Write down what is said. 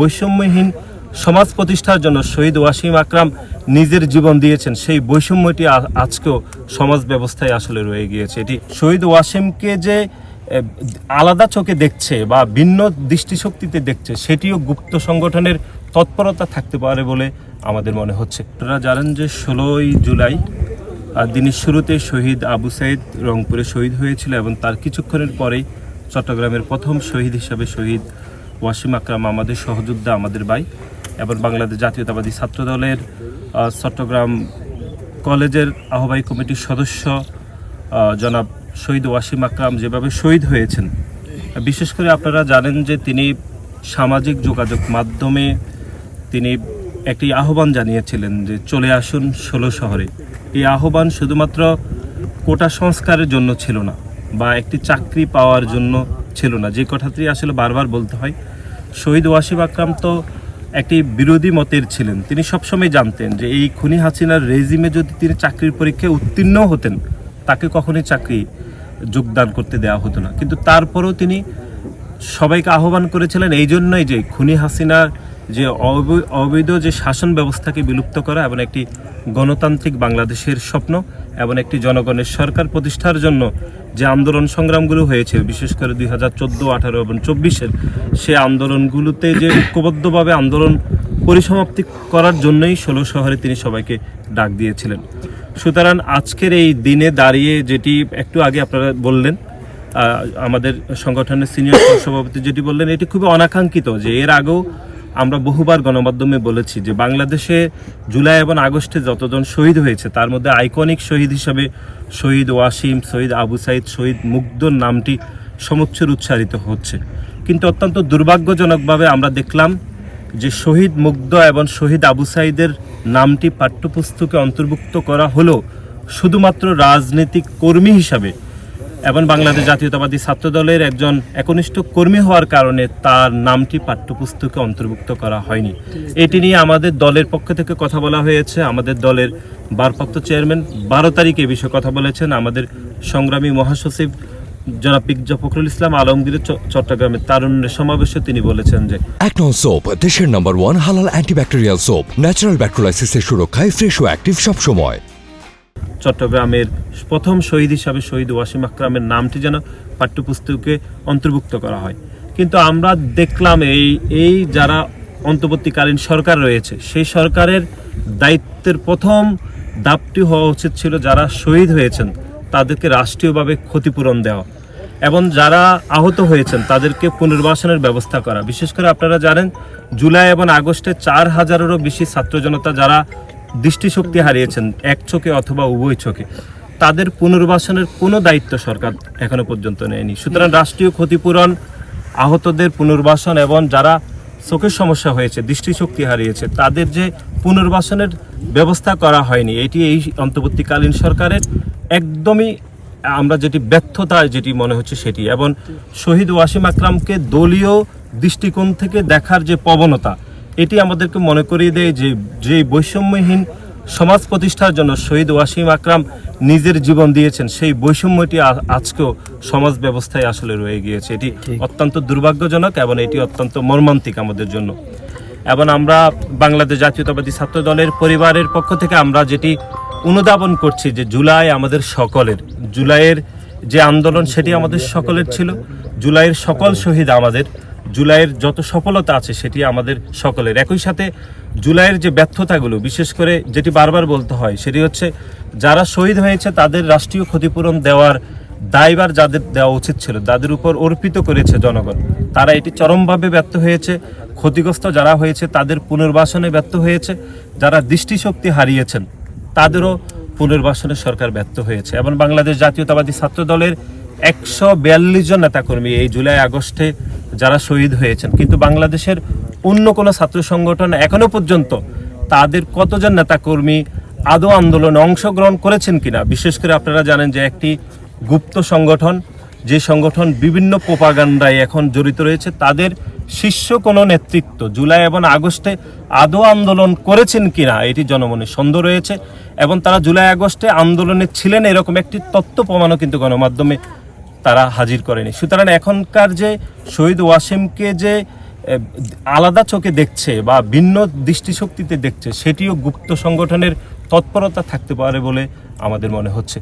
বৈষম্যহীন সমাজ প্রতিষ্ঠার জন্য শহীদ ওয়াসিম আকরাম নিজের জীবন দিয়েছেন। সেই বৈষম্যটি আজকেও সমাজ ব্যবস্থায় আসলে রয়ে গিয়েছে। এটি শহীদ ওয়াসিমকে যে আলাদা চোখে দেখছে বা ভিন্ন দৃষ্টিশক্তিতে দেখছে, সেটিও গুপ্ত সংগঠনের তৎপরতা থাকতে পারে বলে আমাদের মনে হচ্ছে। আপনারা জানেন যে ষোলোই জুলাই দিনের শুরুতে শহীদ আবু সাইদ রংপুরে শহীদ হয়েছিল এবং তার কিছুক্ষণের পরেই চট্টগ্রামের প্রথম শহীদ হিসাবে শহীদ ওয়াসিম আকরাম আমাদের সহযোদ্ধা, আমাদের ভাই এবং বাংলাদেশ জাতীয়তাবাদী ছাত্র দলের চট্টগ্রাম কলেজের আহ্বায়ক কমিটির সদস্য জনাব শহীদ ওয়াসিম আকরাম যেভাবে শহীদ হয়েছেন। বিশেষ করে আপনারা জানেন যে তিনি সামাজিক যোগাযোগ মাধ্যমে তিনি একটি আহ্বান জানিয়েছিলেন যে চলে আসুন ষোলো শহরে। এই আহ্বান শুধুমাত্র কোটা সংস্কারের জন্য ছিল না, বা একটি চাকরি পাওয়ার জন্য ছিল না। যে কথাটি আসলে বারবার বলতে হয়, শহীদ ওয়াসিফ আকরাম তো একটি বিরোধী মতের ছিলেন। তিনি সবসময় জানতেন যে এই খুনি হাসিনার রেজিমে যদি তিনি চাকরির পরীক্ষায় উত্তীর্ণ হতেন, তাকে কখনোই চাকরি যোগদান করতে দেওয়া হতো না। কিন্তু তারপরেও তিনি সবাইকে আহ্বান করেছিলেন এই জন্যই যে খুনি হাসিনার যে অবৈ- অবৈধ যে শাসন ব্যবস্থাকে বিলুপ্ত করা এবং একটি গণতান্ত্রিক বাংলাদেশের স্বপ্ন এবং একটি জনগণের সরকার প্রতিষ্ঠার জন্য যে আন্দোলন সংগ্রামগুলো হয়েছে, বিশেষ করে দুই হাজার চোদ্দ, আঠারো এবং চব্বিশের, সে আন্দোলনগুলোতে যে ঐক্যবদ্ধভাবে আন্দোলন পরিসমাপ্তি করার জন্যই ষোলো শহরে তিনি সবাইকে ডাক দিয়েছিলেন। সুতরাং আজকের এই দিনে দাঁড়িয়ে যেটি একটু আগে আপনারা বললেন আমাদের সংগঠনের সিনিয়র সভাপতি যেটি বললেন, এটি খুবই অনাকাঙ্ক্ষিত যে এর আগেও আমরা বহুবার গণমাধ্যমে বলেছি যে বাংলাদেশে জুলাই এবং আগস্টে যতজন শহীদ হয়েছে, তার মধ্যে আইকনিক শহীদ হিসাবে শহীদ ওয়াসিম, শহীদ আবু সাইদ, শহীদ মুগ্ধর নামটি সমুচ্চর উচ্চারিত হচ্ছে। কিন্তু অত্যন্ত দুর্ভাগ্যজনকভাবে আমরা দেখলাম যে শহীদ মুগ্ধ এবং শহীদ আবু সাইদের নামটি পাঠ্যপুস্তকে অন্তর্ভুক্ত করা হলো শুধুমাত্র রাজনৈতিক কর্মী হিসাবে। এবং বাংলাদেশ জাতীয়তাবাদী ছাত্র দলের একজন একনিষ্ঠ কর্মী হওয়ার কারণে তার নামটি পাঠ্যপুস্তকে অন্তর্ভুক্ত করা হয়নি। এটি নিয়ে আমাদের দলের পক্ষ থেকে কথা বলা হয়েছে। আমাদের দলের ভারপ্রাপ্ত চেয়ারম্যান বারো তারিখে এ বিষয়ে কথা বলেছেন। আমাদের সংগ্রামী মহাসচিব জনাব পিকজা ইসলাম আলমগীরের চ- চট্টগ্রামের তারুণ্যের সমাবেশে তিনি বলেছেন যে একনল সোপ দেশের নম্বর ওয়ান হালাল অ্যান্টিব্যাকটেরিয়াল সোপ ন্যাচারাল ব্যাকটেরিয়ালাইসিসের সুরক্ষায় ফ্রেশ ও অ্যাক্টিভ সবসময়। চট্টগ্রামের প্রথম শহীদ হিসাবে শহীদ ওয়াসিম আকরামের নামটি যেন পাঠ্যপুস্তকে অন্তর্ভুক্ত করা হয়। কিন্তু আমরা দেখলাম এই এই যারা অন্তর্বর্তীকালীন সরকার রয়েছে, সেই সরকারের দায়িত্বের প্রথম দাপটি হওয়া উচিত ছিল যারা শহীদ হয়েছেন, তাদেরকে রাষ্ট্রীয়ভাবে ক্ষতিপূরণ দেওয়া। এবং যারা আহত হয়েছেন, তাদেরকে পুনর্বাসনের ব্যবস্থা করা। বিশেষ করে আপনারা জানেন, জুলাই এবং আগস্টে চার হাজারেরও বেশি ছাত্র জনতা যারা দৃষ্টিশক্তি হারিয়েছেন এক চোখে অথবা উভয় চোখে। তাদের পুনর্বাসনের কোনো দায়িত্ব সরকার এখনও পর্যন্ত নেয়নি। সুতরাং রাষ্ট্রীয় ক্ষতিপূরণ, আহতদের পুনর্বাসন এবং যারা চোখের সমস্যা হয়েছে, দৃষ্টিশক্তি হারিয়েছে, তাদের যে পুনর্বাসনের ব্যবস্থা করা হয়নি, এটি এই অন্তর্বর্তীকালীন সরকারের একদমই, আমরা যেটি ব্যর্থতা, যেটি মনে হচ্ছে সেটি। এবং শহীদ ওয়াসিম আকরামকে দলীয় দৃষ্টিকোণ থেকে দেখার যে প্রবণতা এটি আমাদেরকে মনে করিয়ে দেয় যে যে বৈষম্যহীন সমাজ প্রতিষ্ঠার জন্য শহীদ ওয়াসিম আকরাম নিজের জীবন দিয়েছেন সেই বৈষম্যটি আজকেও সমাজ ব্যবস্থায় আসলে রয়ে গিয়েছে। এটি অত্যন্ত দুর্ভাগ্যজনক এবং এটি অত্যন্ত মর্মান্তিক আমাদের জন্য। এবং আমরা বাংলাদেশ জাতীয়তাবাদী ছাত্র দলের পরিবারের পক্ষ থেকে আমরা যেটি অনুধাবন করছি যে জুলাই আমাদের সকলের জুলাইয়ের যে আন্দোলন সেটি আমাদের সকলের ছিল জুলাইয়ের সকল শহীদ আমাদের জুলাইয়ের যত সফলতা আছে সেটি আমাদের সকলের। একই সাথে জুলাইয়ের যে ব্যর্থতাগুলো, বিশেষ করে যেটি বারবার বলতে হয়, সেটি হচ্ছে যারা শহীদ হয়েছে তাদের রাষ্ট্রীয় ক্ষতিপূরণ দেওয়ার দায়বার যাদের দেওয়া উচিত ছিল, তাদের উপর অর্পিত করেছে জনগণ। তারা এটি চরমভাবে ব্যর্থ হয়েছে। ক্ষতিগ্রস্ত যারা হয়েছে তাদের পুনর্বাসনে ব্যর্থ হয়েছে। যারা দৃষ্টিশক্তি হারিয়েছেন তাদেরও পুনর্বাসনে সরকার ব্যর্থ হয়েছে। এবং বাংলাদেশ জাতীয়তাবাদী ছাত্র দলের একশো বিয়াল্লিশ জন নেতাকর্মী এই জুলাই আগস্টে যারা শহীদ হয়েছেন। কিন্তু বাংলাদেশের অন্য কোনো ছাত্র সংগঠন এখনও পর্যন্ত তাদের কতজন নেতাকর্মী আদৌ আন্দোলনে অংশগ্রহণ করেছেন কিনা? বিশেষ করে আপনারা জানেন যে একটি গুপ্ত সংগঠন, যে সংগঠন বিভিন্ন প্রোপাগান্ডায় এখন জড়িত রয়েছে, তাদের শীর্ষ কোনো নেতৃত্ব জুলাই এবং আগস্টে আদৌ আন্দোলন করেছেন কিনা এটি জনমনে সন্দেহ রয়েছে এবং তারা জুলাই আগস্টে আন্দোলনে ছিলেন এরকম একটি তথ্য প্রমাণও কিন্তু গণমাধ্যমে তারা হাজির করেনি। সুতরাং এখনকার যে শহীদ ওয়াসিমকে যে আলাদা চোখে দেখছে বা ভিন্ন দৃষ্টিশক্তিতে দেখছে, সেটিও গুপ্ত সংগঠনের তৎপরতা থাকতে পারে বলে আমাদের মনে হচ্ছে।